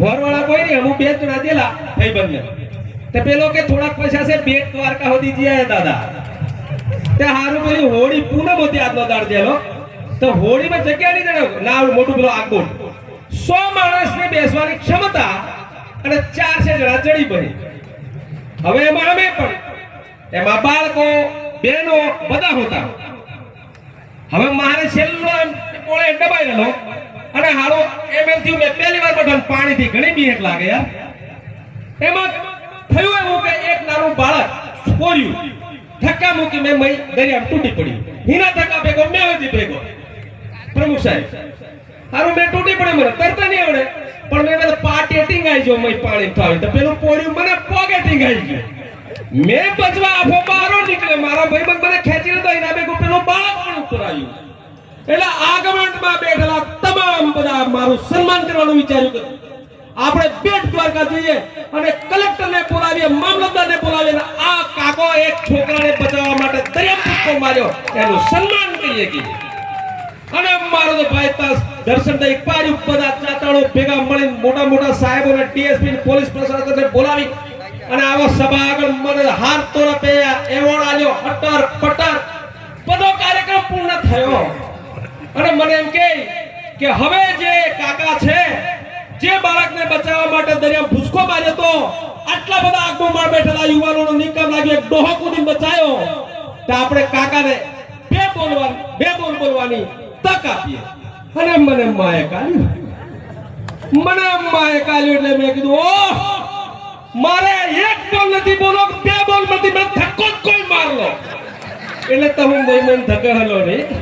ઘરવાળા કોઈ નહીં, અમુક બે જણા દેલા થઈ બંને તે પેલો કે, થોડાક પૈસા છે બેટ દ્વારકા સુધી જીયા દાદા. તે હારું પેલી હોળી પૂનમ હતી આજનો દાડ દેલો તો હોળીમાં જગ્યા નહીં જણાવ ના મોટું પેલો આગોટ સો માણસને બેસવાની ક્ષમતા અને ચારસો જણા ચડી પડી. હવે એમાં અમે પણ, એમાં બાળકો, બહેનો બધા હતા. હવે મારે છેલ્લો એમ, કોળે દબાઈ રહેલો. અને હારો એમ એમ થયું, મેં પહેલી વાર બધાને પાણીથી ઘણી બીક લાગે યાર. એમાં થયું એવું કે એક નાનું બાળક છોર્યું. ધક્કા મૂકી મેં મય દરિયામાં તૂટી પડ્યું. હિના ધક્કા ભેગો, મેં હતી ભેગો. પ્રમુખ સાહેબ. હારું, મેં તૂટી પડી મને, તરતા નહીં આવડે. પણ મેં પેલા પાટે ટીંગાઈ જો મય પાણી થાવી તો પેલું પોળ્યું મને પોગે ટીંગાઈ ગયું. મેં બચવા આફો બારો નીકળે મારા ભાઈબંધ મને ખેંચી લીધો. એના ભેગું પેલું બાળક પણ ઉપર આવ્યું. એટલે આગમનમાં બેઠેલા બધા મારું સન્માન કરવાનું વિચાર્યું કે આપણે બેટ દ્વારકા જઈએ અને કલેક્ટરને બોલાવીએ, મામલતદારને બોલાવીએ આ કાકો એક છોકરાને બચાવવા માટે દરિયા કૂદકો માર્યો. એનું સન્માન કરીએ કીધું અને મારો તો ભાઈ તાસ દર્શન થઈ પાડ્યું બધા ચાતાળો ભેગા મળીને મોટા મોટા સાહેબોને ડીએસપી પોલીસ પ્રશાસનને બોલાવી અને આવા સભા આગળ મને હાર તોરા પહેર્યા એવોર્ડ આલ્યો અટર પટર બધો કાર્યક્રમ પૂર્ણ થયો. અને મને એમ કે કે હવે જે કાકા છે, જે બાળકને બચાવવા માટે દરિયા ભૂસકો માર્યો તો આટલા બધા આગમાં બેઠેલા યુવાનોનો નિકામ લાગ્યો, એક ડોહો કૂદીને બચાયો. તો આપણે કાકાને બે બોલવાની, બે બોલ બોલવાની તક આપીએ. અને મને માએ કાઢ્યું મને માએ કાઢ્યું એટલે મેં કીધું, ઓહ, મારે એક બોલ નથી બોલો, બે બોલ નથી મેં ધક્કો જ કોઈ મારલો. એટલે તમે મને ધકેલો નહીં.